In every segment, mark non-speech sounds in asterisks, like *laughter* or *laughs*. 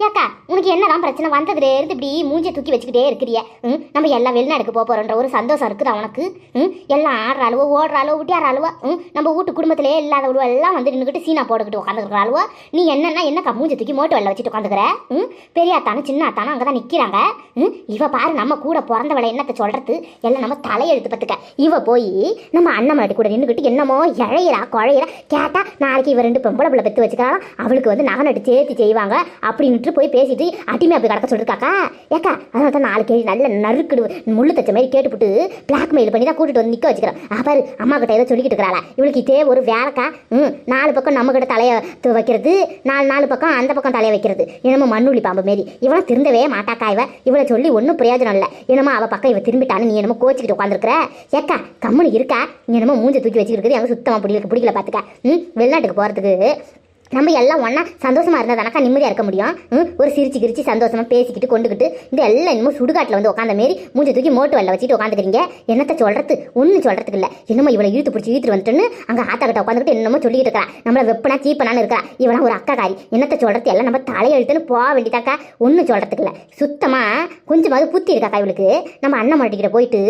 ஏக்கா உனக்கு என்னதான் பிரச்சனை? வந்ததுல இருந்து இப்படி மூஞ்சியை தூக்கி வச்சுக்கிட்டே இருக்கிறிய. ம்? நம்ம எல்லாம் வெளிநாடுக்கு போக போகிறோன்ற ஒரு சந்தோஷம் இருக்குதா உனக்கு ம்? எல்லாம் ஆடுற அளவோ ஓடுற அளவோ விட்டியார் அளவோ ம்? நம்ம வீட்டு குடும்பத்திலே இல்லாதவளோ எல்லாம் வந்து நின்றுக்கிட்டு சீனா போட்டுக்கிட்டு உட்காந்துருக்குற அளவோ நீ என்னன்னா என்னக்கா மூஞ்சி தூக்கி மோட்டு வெளில வச்சுட்டு உட்காந்துக்கிற ம்? பெரியாத்தானும் சின்ன அங்கே தான் நிற்கிறாங்க ம்? இவ பாரு நம்ம கூட பிறந்தவளை என்னத்தை சொல்கிறது எல்லாம் நம்ம தலையெழுத்து பார்த்துக்க இவ போய் நம்ம அண்ணன் கூட நின்றுக்கிட்டு என்னமோ இழையிறா குழையிறா. கேட்டால் நாளைக்கு இவ ரெண்டு பொம்பளை பிள்ளை பெற்று வச்சுக்கலாம் அவளுக்கு வந்து நகை நட்டு சேர்த்து செய்வாங்க. அப்படின்ட்டு போய் பேசிட்டு அடிமை அப்படி கடக்க சொல்லிருக்காக்கா? ஏக்கா அதனால தான் நாலு கேள்வி நல்ல நறுக்குடு முள்ளு தச்ச மாதிரி கேட்டுப்புட்டு பிளாக்மெயில் பண்ணி தான் கூட்டிட்டு வந்து நிற்க வச்சுக்கிறோம். ஆ, பாரு அம்மா கிட்ட ஏதோ சொல்லிக்கிட்டு இருக்கிறாளா. இவளுக்கு இதே ஒரு வேலைக்கா ம் நாலு பக்கம் நம்ம கிட்ட தலையை வைக்கிறது நாலு நாலு பக்கம் அந்த பக்கம் தலையை வைக்கிறது. என்னமோ மண்ணுளி பாம்பு மாரி. இவளை திருந்தவே மாட்டாக்கா இவ. இவளை சொல்லி ஒன்றும் பிரயோஜனம் இல்லை. என்னமோ அவள் பக்கம் இவ திரும்பிட்டான்னு நீ என்னமோ கோச்சிக்கிட்டு உட்காந்துருக்குற ஏக்கா கம்முனு இருக்கா? நீ என்னமோ மூஞ்ச தூக்கி வச்சுக்கிறது எனக்கு சுத்தமாக பிடிக்கல பிடிக்கல பார்த்துக்க ம் வெளிநாட்டுக்கு போகிறதுக்கு நம்ம எல்லாம் ஒன்றா சந்தோஷமா இருந்தால் தானக்கா நிம்மதியாக இருக்க முடியும்? ஒரு சிரிச்சு கிரிச்சு சந்தோஷமா பேசிக்கிட்டு கொண்டுக்கிட்டு இந்த எல்லாம் இன்னமும் சுடுகாட்டில் வந்து உட்காந்த மாரி மூஞ்சி தூக்கி மோட்டு வெள்ள வச்சுட்டு உட்காந்துக்கிறீங்க என்னத்த சொல்றது? ஒன்றும் சொல்றதுக்கு இல்லை. என்னமோ இவளை இழுத்து பிடிச்சி இழுத்துட்டு வந்துட்டுன்னு அங்கே ஆத்தா கிட்ட உட்காந்துக்கிட்டு என்னமோ சொல்லிட்டு இருக்கா நம்மளை வெப்பனா சீப்பனான்னு இருக்கா இவனா ஒரு அக்கா காரி என்னத்த சொல்றது? எல்லாம் நம்ம தலையெழுத்துன்னு போக வேண்டியதாக்கா. ஒன்றும் சொல்றதுக்கு இல்லை. சுத்தமாக கொஞ்சமாவது புத்தி இருக்காக்கா இவளுக்கு. நம்ம அண்ணன் மாட்டிக்கிட்ட போயிட்டு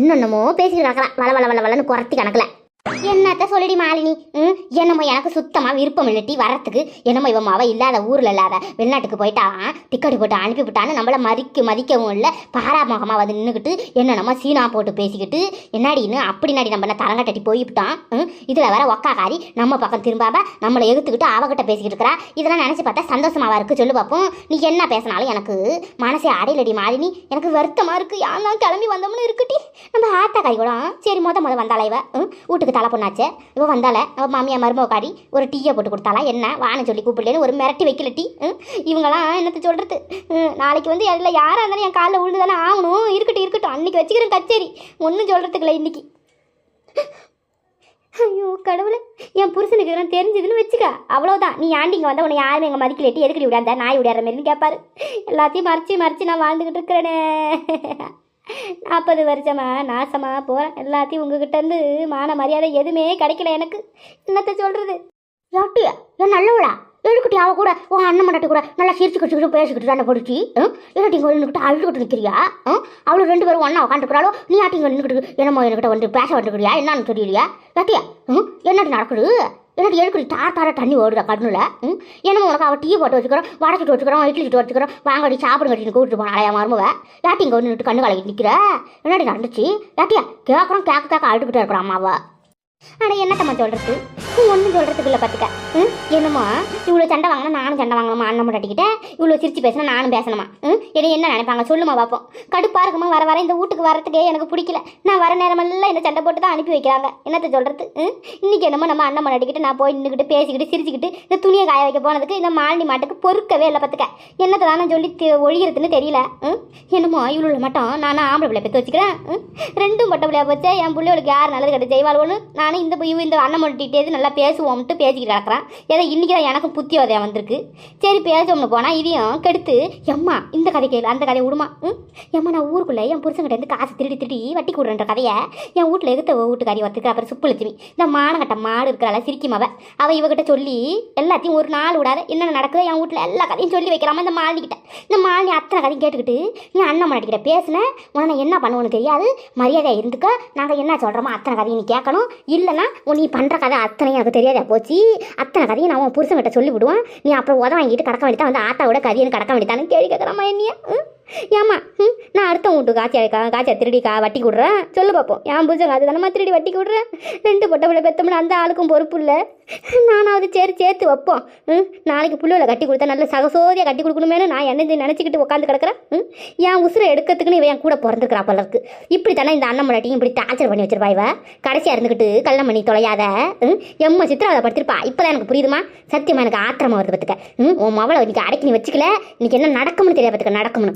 என்னென்னமோ பேசிக்கிட்டு இருக்கலாம் வள வள வள வளன்னு குறத்தி கணக்கில். என்னத்த சொல்லிடி மாலினி? ம்? என்னமோ எனக்கு சுத்தமாக விருப்பம் இல்லட்டி வரத்துக்கு என்னமோ இவன் மாவ இல்லாத ஊரில் இல்லாத வெளிநாட்டுக்கு போயிட்டான் டிக்கெட் போட்டு அனுப்பிவிட்டான்னு நம்மளை மதிக்க மதிக்கவும் இல்லை. பாராமுகமாக வந்து நின்றுக்கிட்டு என்னென்னமோ சீனா போட்டு பேசிக்கிட்டு என்னடின்னு அப்படி நாடி நம்ம என்ன தரங்கட்டி போய்விட்டான் ம்? இதில் வர ஒக்காக்காரி நம்ம பக்கம் திரும்பாம நம்மளை எதிர்த்துக்கிட்டு அவகிட்ட பேசிக்கிட்டு இருக்கிறா. இதெல்லாம் நினச்சி பார்த்தா சந்தோஷமாக இருக்குது சொல்லு பார்ப்போம் நீ என்ன பேசினாலும் எனக்கு மனசே அடையிலடி மாலினி. எனக்கு வருத்தமாக இருக்குது யாரும் கிளம்பி வந்தோம்னு இருக்குட்டி நம்ம ஆத்தா காரி கூட சரி மொத மொதல் வந்தாளா இவ? ம், வீட்டுக்கு தலை பொண்ணாச்சே. இவ வந்தால அவ மாமியா மருமக ஒரு டீயை போட்டு கொடுத்தாளா என்ன வான்னு சொல்லி கூப்பிடலன்னு ஒரு மிரட்டி வைக்கல டீ. இவங்களாம் என்னத்தை சொல்கிறது நாளைக்கு வந்து எல்லாம் யாராக இருந்தாலும் என் காலில் விழுந்து தானே ஆகணும். இருக்கட்டும் இருக்கட்டும். அன்றைக்கி வச்சுக்கிறேன் கச்சேரி. ஒன்றும் சொல்கிறதுக்கு இல்லை இன்றைக்கி ஐயோ கடவுளே. என் புருஷனுக்கு இதெல்லாம் தெரிஞ்சதுன்னு வச்சுக்க. அவ்வளோதான் நீ ஆண்டி இங்கே வந்தால் உன்னை யாரும் எங்கள் மதிக்கலட்டி எதுக்கடி விடாந்த நாய் விடாத மாரின்னு கேட்பாரு எல்லாத்தையும் மறைச்சி மறைச்சி நான் வாழ்ந்துக்கிட்டு இருக்கிறேனே. நாற்பது வருஷமாக நாசமாக போகிறேன் எல்லாத்தையும் உங்ககிட்டேருந்து மான மரியாதை எதுவுமே கிடைக்கல எனக்கு. என்னத்தை சொல்கிறது யாட்டியா ஏன் நல்லவளா? எழுக்கிட்டி அவ கூட உன் அண்ணன் மண்டாட்டி கூட நல்லா சிரிச்சு கடிச்சுக்கிட்டு பேசிக்கிட்டு தானே படிச்சு என்னட்டி இங்கே நின்றுக்கிட்டு அழுதுகிட்டு நிற்கிறியா அவளும் ரெண்டு பேரும் ஒன்றா உட்காந்துருக்கிறாளோ நீ ஆட்டி இங்கே நின்றுக்கிட்டு என்னமோ என்கிட்ட வந்து பேச வந்துருக்கிறியா என்னன்னு தெரியலையா? யாட்டியா ம் என்னடி நடக்குது? என்னடி எழுக்கடி தார தார தண்ணி ஓடுதா கண்ணில்? ம்? என்னமோ உனக்கு அவள் டீ போட்டு வச்சுக்கிறோம் வடை சுட்டு வச்சுக்கிறோம் இட்லி சுட்டு வச்சுக்கிறோம். வாங்கடி சாப்பிடுங்க கட்டின்னு கூப்பிட்டு போனாலே என் மருமவ. யாட்டி இங்கே வந்து நின்று கண்ணு கலக்கி நிற்கிற என்னடி நடந்துச்சு? யாட்டியா கேட்குறோம் கேட்க கேட்க அழுட்டுக்கிட்டே இருக்கிறான் அம்மாவை. ஆனால் என்னத்தம்மா சொல்கிறது நீ ஒன்றும் சொல்கிறதுக்குள்ள இல்லை பார்த்துக்க ம்? என்னம்மா? இவ்வளோ சண்டை வாங்கினா நானும் சண்டை வாங்கணுமா அண்ணன் முட்டாட்டிக்கிட்ட இவ்வளோ சிரிச்சு பேசினா நானும் பேசணுமா? ம்? என்ன என்ன நினைப்பாங்க? சொல்லுமா பார்ப்போம் கடுப்பாக இருக்குமா? வர வர இந்த வீட்டுக்கு வரத்துக்கே எனக்கு பிடிக்கல. நான் வர நேரமெல்லாம் இந்த சண்டை போட்டு தான் அனுப்பி வைக்கிறாங்க. என்னத்த சொல்கிறது ம்? இன்றைக்கி என்னமோ நம்ம அண்ணன் முட்டாட்டிக்கிட்டு நான் போய் நின்றுக்கிட்டு பேசிக்கிட்டு சிரிச்சுக்கிட்டு இந்த துணியை காய வைக்க போனதுக்கு இந்த மாலினி மாட்டுக்கு பொறுக்கவே இல்லை பார்த்துக்க என்னத்தை தானே சொல்லி ஒழிகிறதுன்னு தெரியல. ம்? என்னமோ இவ்வளோ மட்டும்? நான் ஆம்பளை பிள்ளை பெற்று வச்சுக்கிறேன்? ம்? ரெண்டும் பட்ட பிள்ளையா போச்சே? என் பிள்ளைகளுக்கு யார் நல்லது கட்டு நான் நானும் இந்த இவ இந்த அண்ணன் மட்டிகிட்டே நல்லா பேசுவோம்ட்டு பேசிக்கிட்டு கிடக்குறான். ஏதோ இன்றைக்கி தான் எனக்கும் புத்தி உதயம் வந்திருக்கு. சரி பேசுவோம்னு போனால் இதையும் கெடுத்து எம்மா இந்த கதை கேள் அந்த கதையை விடுமா? ம்? எம்மா நான் ஊருக்குள்ளே என் புருஷங்கிட்டேருந்து காசு திருடி திருடி வட்டி கொடுன்ற கதையை என் வீட்டில் எதுத்த வீட்டுக்காரி ஒருத்தருக்கு அப்புறம் சுப்புலட்சுமி. இந்த மானங்கட்ட மாடு இருக்கிறாள் சிரிக்கும் அவள் இவகிட்ட சொல்லி எல்லாத்தையும் ஒரு நாள் விடாத என்னென்ன நடக்குது என் வீட்டில் எல்லா கதையும் சொல்லி வைக்கிறாம இந்த மாலினிக்கிட்ட. இந்த மாலினி அத்தனை கதையும் கேட்டுக்கிட்டு நீ அண்ணன் மனைக்கிட்ட பேசினேன் உன என்ன பண்ணுவோன்னு தெரியாது? மரியாதையாக இருந்துக்க. நாங்கள் என்ன சொல்கிறோமோ அத்தனை கதையும் நீ கேட்கணும். இல்லைன்னா உன் நீ பண்ணுற கதை அத்தனை எனக்கு தெரியாதா. போச்சு அத்தனை கதையும் நான் உன் புருஷன்கிட்ட சொல்லி விடுவான் நீ அப்புறம் உதவ வாங்கிட்டு கடக்க வேண்டியதான் வந்து ஆத்தாவோட கதையை கடக்க வேண்டியதானு கேள்வி கேட்குறாமா என்னையா? ஏமா ஏம்மா ம் நான் அடுத்த வீட்டு காய்ச்சா காய்ச்சா திருடி கா வட்டி கொடுறேன் சொல்லு பார்ப்போம் என் புருஷன் அது தானம்மா திருடி வட்டி கொடுறேன் ரெண்டு பொட்டை பிள்ளை பெத்தோம்னா அந்த ஆளுக்கும் பொறுப்பு இல்லை. நானாவது சரி சேர்த்து வைப்போம். ம் நாளைக்கு புள்ளுவில் கட்டி கொடுத்தா நல்ல சகசோதியாக கட்டி கொடுக்கணுமேனு நான் என்னது நினச்சிக்கிட்டு உட்காந்து கிடக்கிறேன்? ம் என் உசுரை எடுக்கிறதுக்குன்னு இவன் என் கூட பிறந்திருக்கிறா போல இருக்கு. இப்படி தானே இந்த அண்ணன் முன்னாட்டியும் இப்படி டார்ச்சர் பண்ணி வச்சிருப்பா இவ. கடைசியாக இருந்துக்கிட்டு கல்யாணம் பண்ணி தொலையாத ம் எம்மா சித்திரவதை படுத்திருப்பா. இப்போதான் எனக்கு புரியுதுமா? சத்தியமா எனக்கு ஆத்திரமா வருது பார்த்துக்க ம் உன் மவளை இன்னைக்கு அடக்கி நீ வச்சுக்கல. இன்னைக்கு என்ன நடக்கும்னு தெரியாது பார்த்துக்க நடக்கும்னு.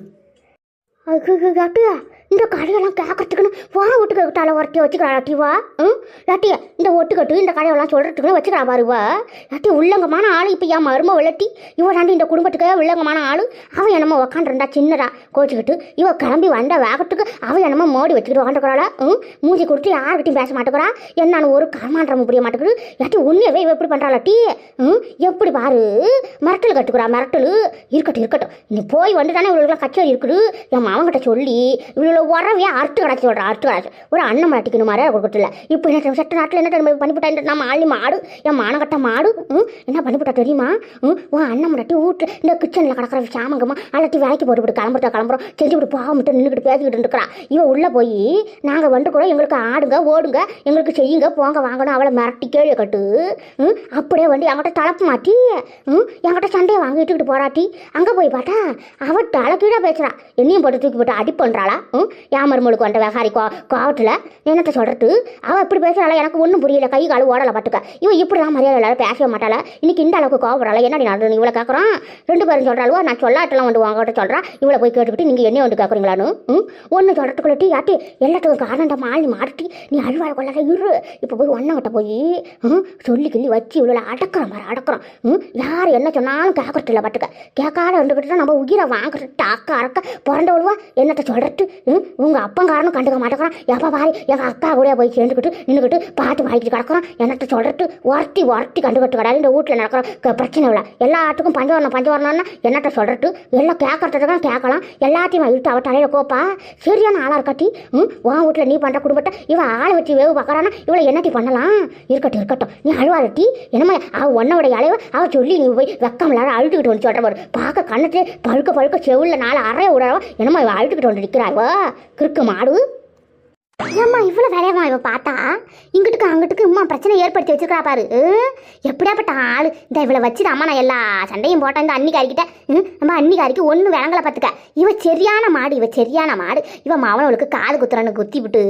Aku 对呀 இந்த கடையெல்லாம் கேட்கறதுக்குன்னு வா வீட்டுக்கு விட்டால ஒருத்தி வச்சுக்கிறா லட்டிவா? ம்? யாட்டி இந்த ஒட்டுக்கட்டு இந்த கடையெல்லாம் சொல்கிறதுக்குன்னு வச்சுக்கிறா பாருவா. வா உள்ளங்கமான ஆள் இப்போ என் மரும விளட்டி இவ இந்த குடும்பத்துக்கு உள்ளங்கமான ஆள். அவன் என்னமோ உக்காண்டிருந்தா சின்னதா கோச்சிக்கிட்டு. இவ கிளம்பி வந்த வேகத்துக்கு அவன் என்னமோ மோடி வச்சுக்கிட்டு உக்காண்டுக்கிறாளா ம்? மூஞ்சி கொடுத்து யார்கிட்டையும் பேச மாட்டேங்கிறா என்னன்னு ஒரு கர்மான்றம் புரிய மாட்டேங்குது. லட்டி உண்மையவே இவ எப்படி பண்ணுறா லட்டி? ம்? எப்படி பாரு? மிரட்டல் கட்டுக்கிறா மிரட்டல். இருக்கட்டும் இருக்கட்டும். நீ போய் வந்து தானே இவளுக்குலாம் கச்சேரி இருக்குது. என் மாவங்கிட்ட சொல்லி இவ்வளோ உறவையே அறுத்து கிடச்சி சொல்கிறா அறுத்து கிடச்சி ஒரு அண்ணன் மாட்டிக்கணும் மாதிரி கொடுக்கல இப்போ என்ன செட்ட நாட்டில் என்ன தெரியுமா பண்ணிவிட்டா நம்ம ஆளி மாடு என் மானகட்ட மாடு ம் என்ன பண்ணிவிட்டா தெரியுமா ம் உன் அண்ணன் மாட்டி வீட்டில் இந்த கிச்சனில் கிடக்கிற சாமங்கம்மா அல்லாட்டி வேலைக்கு போட்டுவிட்டு கிளம்புறா கிளம்புறோம் செஞ்சு விட்டு போகாமட்டு நின்றுக்கிட்டு பேசிக்கிட்டு இருக்கிறா இவன் உள்ளே போய் நாங்கள் வந்து கூட எங்களுக்கு ஆடுங்க ஓடுங்க எங்களுக்கு செய்யுங்க போங்க வாங்கணும் அவளை மிரட்டி கேள்வி கட்டு ம் அப்படியே வந்து என்கிட்ட தளப்பு மாட்டி ம் என்கிட்ட சண்டையை வாங்கி இட்டுக்கிட்டு போராட்டி அங்கே போய் பார்த்தா அவள் தலைக்கீழாக பேசுகிறா என்னையும் போட்டு தூக்கி போட்டு அடி பண்ணுறாளா ம் என் மருமலுக்கு வந்த விகாரி கோ கோவத்தில் என்னத்த சொல்கிறது அவள் இப்படி பேசுகிறாள் எனக்கு ஒன்றும் புரியல. கை கால் ஓடலை பார்த்துக்க இவன் இப்படி தான் மரியாதை இல்லாத பேசவே மாட்டாளா? இன்னைக்கு இந்த அளவுக்கு கோவப்படுறாளா? என்னடி நடந்து இவ்வளோ கேட்குறான் ரெண்டு பேரும் சொல்கிறாளுவோ நான் சொல்லாட்டெல்லாம் வந்து உங்ககிட்ட சொல்கிறேன் இவளை போய் கேட்டுக்கிட்டு நீங்கள் என்ன வந்து கேட்குறீங்களான்னு ம்? ஒன்று சொல்கிறதுக்குள்ள டீ ஆட்டி எல்லாத்துக்கும் காரணம் மாறி மாட்டி நீ அழுவாழ கொள்ளாத இரு. இப்போ போய் ஒன்னங்கிட்ட போய் ம்? சொல்லி கிள்ளி வச்சு இவ்வளோ அடக்கிறோம் மாதிரி அடக்கிறோம் ம்? யார் என்ன சொன்னாலும் கேட்கறது இல்லை பார்த்துக்க கேட்காத இருந்துக்கிட்டு தான் நம்ம உயிரை வாங்குறது அக்கா அறக்க பிறந்தவளுவா என்னத்தை சொல்கிறது உங்கள் அப்பங்காரனும் கண்டுக்க மாட்டேங்கிறான். எப்போ பாரு எங்கள் அக்கா கூட போய் சேர்ந்துக்கிட்டு நின்றுக்கிட்டு பாட்டு வாங்கிட்டு கிடக்கிறோம் என்னட்ட சொல்கிறது ஒருத்தி ஒருத்தி கண்டுக்கிட்டு கிடையாது இந்த வீட்டில் நடக்கிற பிரச்சனை இல்லை. எல்லாத்துக்கும் பஞ்சம் வரணும் பஞ்சம் வரணும்னா என்னட்ட சொல்கிறது எல்லாம் கேட்கறதுக்கு கேட்கலாம். எல்லாத்தையும் இழுத்து அவ தலையில் கோப்பா. சரியான ஆளாக இருக்கட்டி ம் உன் வீட்டில் நீ பண்ணுற குடும்பத்தை இவன் ஆளை வச்சு வேவு பார்க்குறான்னா இவளை என்னட்டி பண்ணலாம்? இருக்கட்டும் இருக்கட்டும். நீ அழுவாதட்டி என்னம்மா அவ உன்னோட அலைவ அவ சொல்லி நீ போய் வெக்கம் இல்லாத அழுதுகிட்டு வந்து சொல்கிற பாரு. பார்க்க கண்ணத்து பழுக்க பழுக்க செவுள்ள நாலு அறைய விடாவோ என்னம்மா இவ அழுதுகிட்டு வந்து நிற்கிறாவோ கிறுக்கு மாடு. ஏம்மா இவ்வளோ வேலையம்மா இவ பார்த்தா? இங்கிட்டுக்கு அங்கிட்டுக்கு அம்மா பிரச்சனை ஏற்படுத்தி வச்சிருக்கா பாரு. எப்படியாப்பட்ட ஆள்? இந்த இவளை வச்சு அம்மா நான் எல்லா சண்டையும் போட்டேன். இந்த அன்னிக்காரிக்கிட்ட ம், நம்ம அன்னிக்காரிக்கு ஒன்றும் விளங்கலை பார்த்துக்க இவ சரியான மாடு இவ சரியான மாடு. இவ மாவனவளுக்கு காது குத்துறான்னு குத்தி விட்டு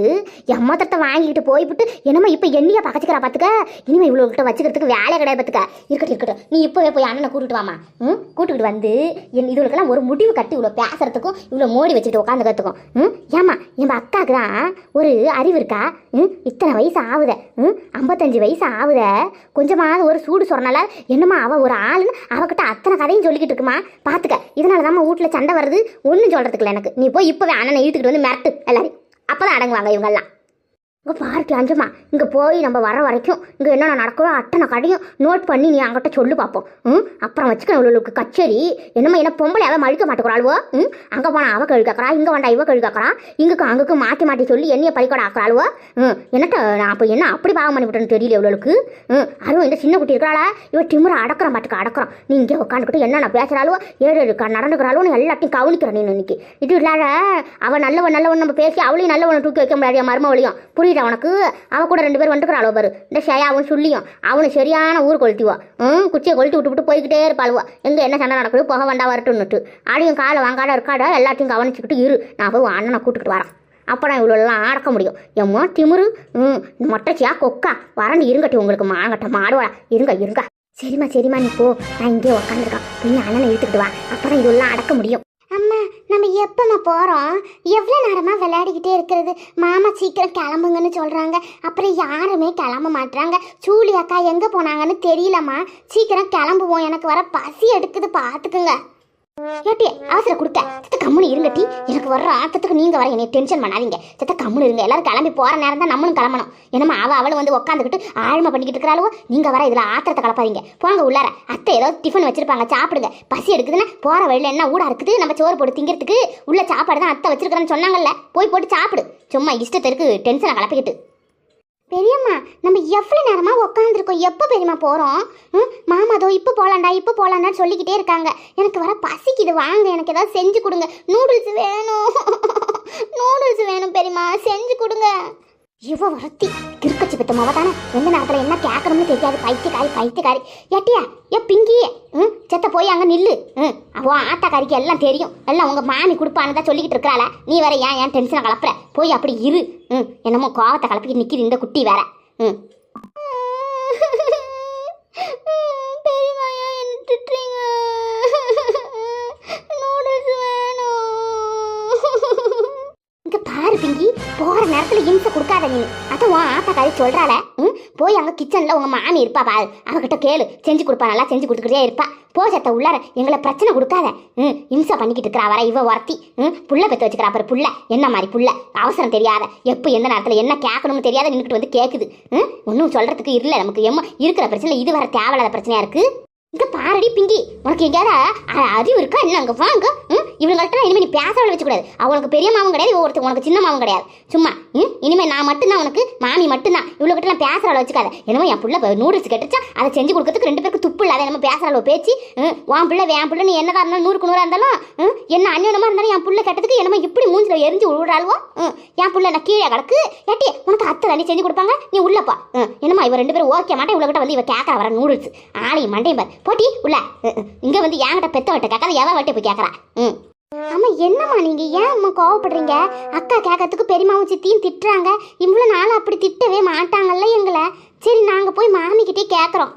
எம்மத்தத்தை வாங்கிக்கிட்டு போய்விட்டு என்னம்மா இப்போ எண்ணியை பக்கச்சிக்கிறா பார்த்துக்க இனிமே இவ்வளோக்கிட்ட வச்சுக்கிறதுக்கு வேலை கிடையாது பார்த்துக்க இருக்கட்டும் இருக்கட்டும். நீ இப்போவே போய் அண்ணனை கூட்டிட்டு வாமா ம் கூட்டிகிட்டு வந்து என் இதுகளுக்கெல்லாம் ஒரு முடிவு கட்டி இவ்வளோ பேசுறதுக்கும் இவ்வளோ மோடி வச்சுட்டு உட்காந்து கற்றுக்கும் ம் ஏம்மா என் அக்காவுக்கு தான் ஒரு அறிவு இருக்கா? ம் இத்தனை வயசு ஆகுத. ம் ஐம்பத்தஞ்சு வயசு ஆகுத. கொஞ்சமாவது ஒரு சூடு சொன்னால என்னம்மா அவள் ஒரு ஆளுன்னு அவகிட்ட அத்தனை கதையும் சொல்லிக்கிட்டு இருக்குமா? பார்த்துக்க இதனால தான் வீட்டில் சண்டை வருது. ஒன்றும் சொல்கிறதுக்குல எனக்கு. நீ போய் இப்போவே அண்ணனை இழுத்துக்கிட்டு வந்து மிரட்டு. எல்லாரையும். அப்போ தான் அடங்குவாங்க இவங்கெல்லாம். இங்கே பார்ட்டி அஞ்சம்மா. இங்கே போய் நம்ம வர வரைக்கும் இங்கே என்னென்ன நடக்கிறோ அத்தனை கடையும் நோட் பண்ணி நீ அங்கிட்ட சொல்லு பார்ப்போம் ம்? அப்புறம் வச்சுக்க இவ்வளோக்கு கச்சேரி. என்னம்மா என்ன பொம்பளை அவள் மழிக்க மாட்டேங்கிறாளுவோ ம்? அங்கே போனால் அவள் கழுவி கேட்குறா இங்கே வேண்டா இவ கழுவி கேட்குறா? இங்குக்கு அங்குக்கு மாற்றி மாற்றி சொல்லி என்னைய பறிக்கோட ஆக்குறாளுவோ ம். என்னட்ட நான் அப்போ என்ன அப்படி பாவம் பண்ணி விட்டேன்னு தெரியல இவ்வளோக்கு ம். அதுவும் இந்த சின்ன குட்டி இருக்கிறாளா? இவ திமுறை அடக்கிறோம் பாட்டுக்கு அடக்கிறோம் நீ இங்கே உட்காந்துக்கிட்டு என்னென்ன பேசுகிறாளோ ஏழு இருக்கா நடந்துக்கிறாளோ எல்லாத்தையும் கவனிக்கிறேன் நீ இன்னைக்கு. இது இல்லாத அவள் நல்லவன் நல்லவன் நம்ம பேசி அவளையும் நல்லவன் தூக்கி வைக்க முடியாது மருமவளையும். புரியுது? உனக்கு? அவ கூட ரெண்டு பேர் வந்துக்கிறாளோ பாரு. இந்த ஷயா சொல்லியும். அவனு சரியான ஊர் கொளுத்திவா ம் குச்சியை கொளுத்தி விட்டு விட்டு போய்கிட்டே இருப்பாளுவா. எங்கே என்ன சண்டை நடக்குது போக வண்டா வரட்டுன்னுட்டு ஆடியும் காலை வாங்காட இருக்காடா எல்லாத்தையும் கவனிச்சுக்கிட்டு இரு. நான் போய் உன் அண்ணனை கூட்டிகிட்டு வரேன். அப்போ நான் இவ்வளோலாம் அடக்க முடியும். எம்மோ திமிரு? ம் மொட்டச்சியா மொட்டைச்சியா? கொக்கா? வரண்டு இருங்கட்டி உங்களுக்கு மாங்கட்ட மாடுவாடா. இருங்க இருங்க. சரிம்மா சரிம்மா நீ போ. நான் இங்கே உக்காந்துருக்கான். நீ அண்ணனை இழுத்துக்கிட்டு வா. அப்போ தான் இதெல்லாம் அடக்க முடியும். நம்ம எப்போம்மா போகிறோம் எவ்வளோ நேரமாக விளையாடிக்கிட்டே இருக்கிறது? மாமா சீக்கிரம் கிளம்புங்கன்னு சொல்கிறாங்க அப்புறம் யாருமே கிளம்ப மாட்டுறாங்க சூலி அக்கா எங்கே போனாங்கன்னு தெரியலம்மா. சீக்கிரம் கிளம்புவோம். எனக்கு வர பசி எடுக்குது. பார்த்துக்குங்க ஏட்டி அவசர கொடுக்க சித்த கம்முனு இருங்க டீ. எனக்கு வர்ற ஆட்டத்துக்கு நீங்க வர என்னை டென்ஷன் பண்ணாதீங்க. சித்த கம்முனு இருங்க. எல்லாரும் கிளம்பி போற நேரம் தான் நம்மளும் கிளம்பணும். என்னமா அவ அவளும் வந்து உட்காந்துக்கிட்டு ஆழ்மை பண்ணிக்கிட்டு இருக்கிறாளோ நீங்க வர இதுல ஆத்திரத்தை கலப்பாதீங்க. போங்க உள்ளார. அத்தை ஏதோ டிஃபன் வச்சிருப்பாங்க சாப்பிடுங்க. பசி எடுக்குதுன்னா போற வழியில என்ன ஊடா இருக்குது? நம்ம சோறு போட்டு திங்கிறதுக்கு உள்ள சாப்பாடு தான் அத்தை வச்சிருக்கிறேன்னு சொன்னாங்கல்ல. போய் போட்டு சாப்பிடு. சும்மா இஷ்டத்திற்கு டென்ஷனை கலப்பிக்கிட்டு. பெரியம்மா நம்ம எவ்வளோ நேரமாக உட்காந்துருக்கோம் எப்போ பெரியம்மா போகிறோம் ம் மாமா அதோ இப்போ போகலாண்டா இப்போ போகலாண்டான்னு சொல்லிக்கிட்டே இருக்காங்க. எனக்கு வர பசிக்குது வாங்க எனக்கு ஏதாவது செஞ்சு கொடுங்க. நூடுல்ஸ் வேணும். *laughs* நூடுல்ஸ் வேணும் பெரியம்மா செஞ்சு கொடுங்க. இவ்வளோ வரத்தி கிறுக்கச்சி பெத்த மாவ எந்த நேரத்தில் என்ன கேட்கணும்னு தெரியாது. பைத்தியக்காரி பைத்தியக்காரி. ஏட்டியா? ஏ பிங்கி ம் செத்த போய் அங்கே நில்லு. ம் அவன் ஆத்தாக்காரிக்கு எல்லாம் தெரியும். எல்லாம் உங்கள் மாமி கொடுப்பான்னு தான் சொல்லிக்கிட்டு இருக்கிறாள. நீ வேற ஏன் ஏன் டென்ஷனை கலப்புற? போய் அப்படி இரு. ம் என்னமோ கோவத்தை கலப்பிக்கிட்டு நிற்கிது இந்த குட்டி வேற. ம் பெரியம்மா ஏன் என்ன திட்டுறீங்க நூடுல்ஸ் வேணும் இங்க பாரு நேரத்துல இம்சை கொடுக்காத நீ. அது உன் ஆத்தா கதை சொல்றாள. ம்? போய் அங்க கிச்சன்ல உங்க மாமி இருப்பா பாரு. அவகிட்ட கேளு. செஞ்சு கொடுப்பா நல்லா செஞ்சு கொடுத்துக்கிட்டே இருப்பா. போ சத்த உள்ளார. எங்களை பிரச்சனை கொடுக்காத. ம்? இம்சா பண்ணிக்கிட்டு இருக்கிறா வர இவ ஒருத்தி. ம்? புள்ள பெற்று வச்சுக்கிறா பாரு புள்ள. என்ன மாதிரி புள்ள? அவசரம் தெரியாத. எப்போ எந்த நேரத்தில் என்ன கேட்கணும்னு தெரியாத நின்றுட்டு வந்து கேட்குது ம்? ஒன்றும் சொல்றதுக்கு இல்லை நமக்கு. எம்மா இருக்கிற பிரச்சனை இது வர தேவையில்லாத பிரச்சனையா இருக்குது இங்க பாரடி பிங்கி. உனக்கு எங்கேயாவது அ- அறிவு இருக்கா? இல்லை அங்கே வாங்க. ம்? இவங்கள்ட்ட இனிமே நீ பேச வச்சுக்கூடாது அவளுக்கு பெரிய மாவும் கிடையாது ஒருத்தர் உனக்கு சின்ன மாவும் கிடையாது. சும்மா ம்? இனிமே நான் மட்டும்தான் உனக்கு மாமி மட்டும்தான். இவ்வளோ கிட்ட நான் பேசுற அளவு வச்சுக்காத. என்னமோ என் பிள்ளை நூடுல்ஸ் கெட்டுச்சா அதை செஞ்சு கொடுக்கறதுக்கு ரெண்டு பேருக்கு துப்பு இல்லாத நம்ம பேசுகிற அளவு பேச்சு. ம், உன் பிள்ளை என் பிள்ளை நீ என்னதான் இருந்தாலும் நூறுக்கு நூறாக இருந்தாலும் ம், என்ன அந்யோனமா இருந்தாலும் என் பிள்ளை கெட்டதுக்கு என்னமோ இப்படி மூஞ்சில எரிஞ்சு விழுறாளுவோ ம், என் பிள்ளை நான் கீழே கிடக்கு? ஏட்டி உனக்கு அத்தை தண்ணி செஞ்சு கொடுப்பாங்க? நீ உள்ளப்பா ம், என்னம்மா இவ ரெண்டு பேரும் ஓகே மாட்டேன். இவ்வளோ கிட்ட வந்து இவ கேட்கறா வர நூடுல்ஸ் ஆளையும் மண்டையும் பார். போட்டி உள்ள. இங்க வந்து என்கிட்ட பெத்த வட்ட கேட்காத எவ வட்டி போய் கேட்கறா? ம். அம்மா என்னம்மா நீங்க? ஏன் அம்மா கோவப்படுறீங்க? அக்கா கேட்கறதுக்கு பெரியமாவும் சித்தியும் திட்டுறாங்க. இவ்வளோ நாள் அப்படி திட்டவே மாட்டாங்கல்ல எங்களை. சரி நாங்க போய் மாமிக்கிட்டே கேட்குறோம்.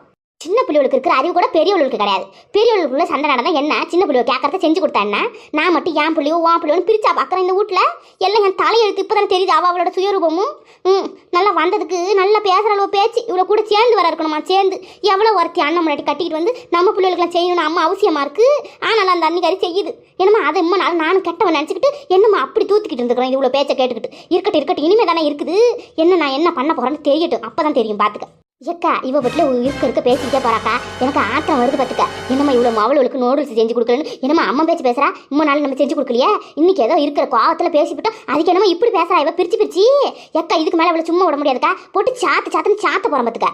சின்ன பிள்ளைகளுக்கு இருக்கிற அறிவு கூட பெரியவளுக்கு கிடையாது. பெரியவர்களுக்குள்ள சண்டை நடந்தால் என்ன? சின்ன பிள்ளைய கேட்கறத செஞ்சு கொடுத்தான்னா நான் மட்டும் என் பிள்ளையோ உன் பிள்ளையோன்னு பிரிச்சா பார்க்குறேன் இந்த வீட்டில் எல்லாம் என் தலையெழுத்து இப்போ தானே தெரியுது. அவள் அவளோட சுயரூபமும் ம் நல்லா வந்ததுக்கு நல்லா பேசுகிற அளவு பேச்சு இவ்வளோ கூட சேர்ந்து வர இருக்கணுமா? சேர்ந்து. எவ்வளோ ஒருத்தி அண்ணன் முன்னாடி கட்டிக்கிட்டு வந்து நம்ம பிள்ளைகளுக்குலாம் செய்யணும்னு அம்மா அவசியமாக இருக்குது ஆனால் அந்த அன்னிக்காரி செய்யுது. என்னம்மா அதை இம்மா நான் நானும் கெட்டவன் நினச்சிக்கிட்டு என்னம்மா அப்படி தூத்துக்கிட்டு இருந்துக்கிறேன் இவ்வளோ பேச்சை கேட்டுக்கிட்டு? இருக்கட்டும் இருக்கட்டும் இனிமே தானே இருக்குது. என்ன நான் என்ன பண்ண போகிறேன்னு தெரியட்டும். அப்போ தான் தெரியும் பார்த்துக்க ஏக்கா இவ வீட்டில் இருக்க இருக்க பேசிக்கிட்டே போறாக்கா. எனக்கு ஆத்திரம் வருது பார்த்துக்க என்னம்மா இவ்வளோ அவளுக்கு நூடுல்ஸ் செஞ்சு கொடுக்கலன்னு? என்னம்மா அம்மா பேச்சு பேசுறா? இம்மா நாள் நம்ம செஞ்சு கொடுக்கலையே? இன்னைக்கு ஏதோ இருக்கிற கோவத்தில் பேசிவிட்டோம். அதுக்கு என்னமோ இப்படி பேசுறா இவ. பிரிச்சு பிரிச்சு. ஏக்கா இதுக்கு மேலே இவ்வளோ சும்மா விட முடியாதுக்கா. போட்டு சாத்து சாத்துன்னு சாத்த போகிறோம் பார்த்துக்க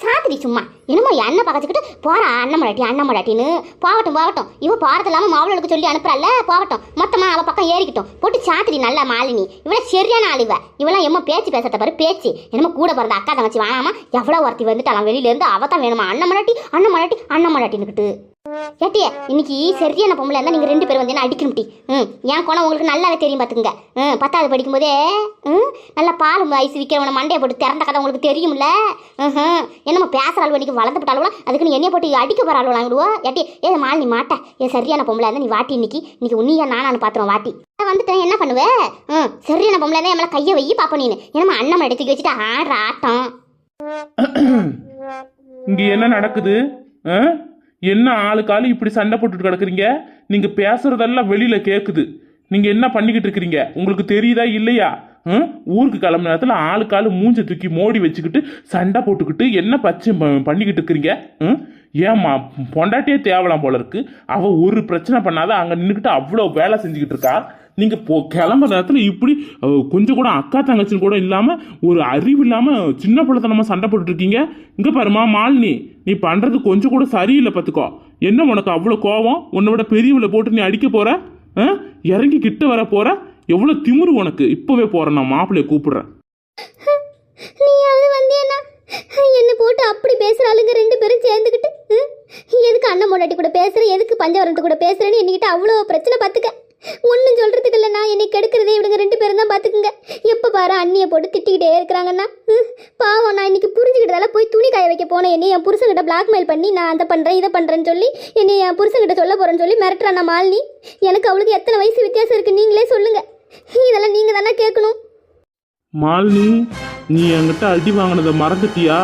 சாத்திரி சும்மா. என்னமோ அண்ணன் பக்கச்சுக்கிட்டு போறா அண்ணன் மடாட்டி அண்ணன் மடாட்டின்னு போகட்டும் போகட்டும். இவ போறது இல்லாம மாவளுக்கு சொல்லி அனுப்புறல்ல போகட்டும். மொத்தமா அவ பக்கம் ஏறிக்கிட்டும். போட்டு சாத்திரி நல்ல மாலினி. இவள சரியான ஆள் இவ. இவளாம் எம்ம பேச்சு பேசுறத பாரு பேச்சு. என்னமோ கூட பிறந்த அக்கா தங்கச்சி வாங்காம எவ்வளோ ஒருத்தி வந்துட்டாலாம் வெளியில இருந்து அவ தான் வேணுமா? அண்ணன் மடாட்டி அண்ணன் மடாட்டி அண்ணன் மடாட்டின்னுக்கிட்டு ஏட்டியே இன்னைக்கு சரியான பொம்பளை இருந்தால் நீங்கள் ரெண்டு பேரும் வந்து என்ன அடிக்கணும் டி? ம் என் குணம் உங்களுக்கு நல்லாவே தெரியும் பார்த்துங்க ம் பத்தாவது படிக்கும்போதே ம் நல்லா பால் ஐஸ் விற்கிறவன மண்டையை போட்டு திறந்த கதை உங்களுக்கு தெரியும்ல? ம் என்னம்மா பேசுகிற அளவு இன்னைக்கு வளர்ந்து போட்டாலும் அதுக்கு நீ என்னைய போட்டு அடிக்க போகிற அளவு வாங்கிடுவோ ஏட்டி ஏ மால் நீ மாட்ட. ஏன் சரியான பொம்பளை இருந்தால் நீ வாட்டி இன்னைக்கு. இன்னைக்கு உன்னியா நானானு பார்த்துருவோம் வாட்டி. வந்துட்டேன். என்ன பண்ணுவே? ம் சரியான பொம்பளை இருந்தால் என் கையை வையி பார்ப்போம் நீ என்னம்மா அண்ணன் எடுத்து வச்சுட்டு ஆடுற ஆட்டம்? இங்கே என்ன நடக்குது? ஆ? என்ன ஆளுக்கு ஆளு இப்படி சண்டை போட்டுட்டு கிடக்குறீங்க? நீங்க பேசுறதெல்லாம் வெளியில கேக்குது. நீங்க என்ன பண்ணிக்கிட்டு இருக்கிறீங்க? உங்களுக்கு தெரியுதா இல்லையா? ம்? ஊருக்கு கிளம்புன நேரத்தில் ஆளுக்காளு ஆளு மூஞ்ச தூக்கி மோடி வச்சுக்கிட்டு சண்டை போட்டுக்கிட்டு என்ன பச்சை ப- பண்ணிக்கிட்டு இருக்கிறீங்க? ஏம்மா பொண்டாட்டியே தேவலாம் போல இருக்கு. அவ ஒரு பிரச்சனை பண்ணாத அங்க நின்றுக்கிட்டு அவ்வளோ வேலை செஞ்சுக்கிட்டு இருக்கா? நீங்கள் போ கிளம்புற நேரத்தில் இப்படி கொஞ்சம் கூட அக்கா தங்கச்சின்னு கூட இல்லாமல் ஒரு அறிவு இல்லாமல் சின்ன பிள்ளைத்தனமா சண்டை போட்டுட்டு இங்கே பாருமா மாலினி நீ பண்ணுறது கொஞ்சம் கூட சரியில்லை பார்த்துக்கோ என்ன உனக்கு அவ்வளோ கோவம்? உன்னை விட பெரியவளை போட்டு நீ அடிக்க போகிற ஆ? இறங்கி கிட்ட வர போகிற எவ்வளோ திமிரு உனக்கு. இப்போவே போகிறேன் நான் மாப்பிள்ளைய கூப்பிடுறேன். *laughs* நீயாவது வந்தியண்ணா என்ன? போட்டு அப்படி பேசுற ஆளுங்க ரெண்டு பேரும் சேர்ந்துக்கிட்டு ம்? எதுக்கு அண்ணன் முன்னாடி கூட பேசுற? எதுக்கு பஞ்சவரத்து கூட பேசுறேன்னு என்கிட்ட அவ்வளோ பிரச்சனை பார்த்துக்க ஒன்றும் சொல்றதுக்கு இல்லைண்ணா என்னை கெடுக்கிறதே இவங்க ரெண்டு பேரும் தான் பார்த்துக்குங்க எப்போ பாரு அண்ணியை போட்டு திட்டிக்கிட்டே இருக்கிறாங்கண்ணா ம், பாவம் நான் இன்னைக்கு புரிஞ்சுக்கிட்டதால போய் துணி காய வைக்க போனேன். என்னை என் புருஷன்கிட்ட பிளாக்மெயில் பண்ணி நான் அதை பண்ணுறேன் இதை பண்ணுறேன்னு சொல்லி என்னை என் புருஷன்கிட்ட சொல்ல போகிறேன்னு சொல்லி மிரட்டுறாண்ணா மாலினி? எனக்கு அவளுக்கு எத்தனை வயசு வித்தியாசம் இருக்குது நீங்களே சொல்லுங்கள் இதெல்லாம் நீங்கள் தானே கேட்கணும். மாலினி நீ என்கிட்ட அடி வாங்கினதை மறந்துட்டியா?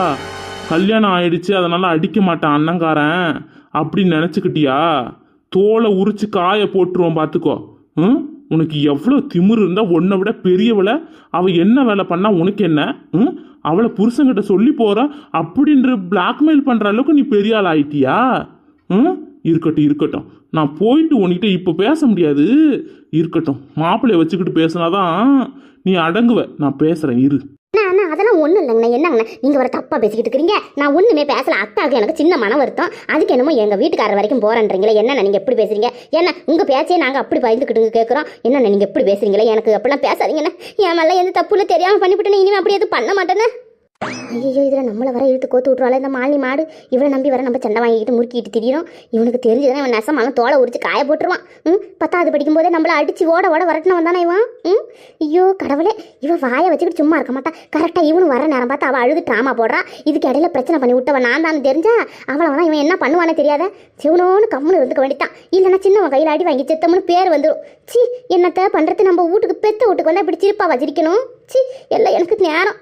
கல்யாணம் ஆயிடுச்சு அதனால அடிக்க மாட்டான் அண்ணங்காரன். அப்படின்னு நினச்சிக்கிட்டியா? தோலை உரிச்சு காய போட்டுருவோம் பார்த்துக்கோ உனக்கு எவ்வளோ திமிரு இருந்தால் உன்னை விட பெரியவளை அவள் என்ன வேலை பண்ணால் உனக்கு என்ன? ம்? அவளை புருஷன்கிட்ட சொல்லி போகிற அப்படின்ற பிளாக்மெயில் பண்ணுற அளவுக்கு நீ பெரிய ஆள் ஆயிட்டியா? ம்? இருக்கட்டும் இருக்கட்டும். நான் போயிட்டு உன்கிட்ட இப்போ பேச முடியாது. இருக்கட்டும் மாப்பிள்ளைய வச்சுக்கிட்டு பேசினாதான் நீ அடங்குவ. நான் பேசுகிறேன் இரு. அதெல்லாம் ஒன்றும் இல்லைங்கண்ணா. என்னங்கண்ணா? நீங்கள் வர தப்பாக பேசிக்கிட்டு இருக்கிறீங்க. நான் ஒன்றுமே பேசல. அக்காவுக்கு எனக்கு சின்ன மன வருத்தம். அதுக்கு என்னமோ எங்கள் வீட்டுக்காரர் வரைக்கும் போகிறேன்றீங்களே என்னென்ன நீங்கள் எப்படி பேசுறீங்க? என்ன உங்கள் பேச்சே நாங்கள் அப்படி பயந்துக்கிட்டு கேட்குறோம் என்னென்ன நீங்கள் எப்படி பேசுறீங்களே? எனக்கு அப்படிலாம் பேசாதீங்கண்ணா. என் மேலே எந்த தப்புல தெரியாமல் பண்ணிவிட்டேன்னு இனிமேல் அப்படி எதுவும் பண்ண மாட்டேன்னு ஐயோ இதில் நம்மளை வர இழுத்து கோத்து விட்ருவாள் இந்த மாலி மாடு இவனை நம்பி வர நம்ம சண்டை வாங்கிக்கிட்டு முறுக்கிட்டு திரியிறோம். இவனுக்கு தெரிஞ்சதுன்னா இவன் நெசமாலும் தோலை உரிச்சு காய போட்டுருவான். ம் பத்தாவது படிக்கும் போதே நம்மளை அடிச்சு ஓட ஓட வரட்டின வந்தானே இவன்? ம் ஐயோ கடவுளே. இவன் வாயை வச்சுக்கிட்டு சும்மா இருக்க மாட்டா. கரெக்டாக இவனு வர நேரம் பார்த்து அவள் அழுது ட்ராமா போடுறான் இதுக்கு இடையில பிரச்சனை பண்ணி விட்டவன் நான் தான் தெரிஞ்சா அவளை தான் இவன் என்ன பண்ணுவானே தெரியாத? சிவனோன்னு கம்முன்னு இருந்துக்க வேண்டித்தான். இல்லைன்னா சின்னவன் கையில் அடி வாங்கி செத்தம்னு பேர் வந்துடும் சி என்னத்தை பண்ணுறது நம்ம வீட்டுக்கு பெத்த வீட்டுக்கு வந்தால் இப்படி சிரிப்பா வச்சிருக்கணும் சி எல்லாம் எனக்கு நேரம்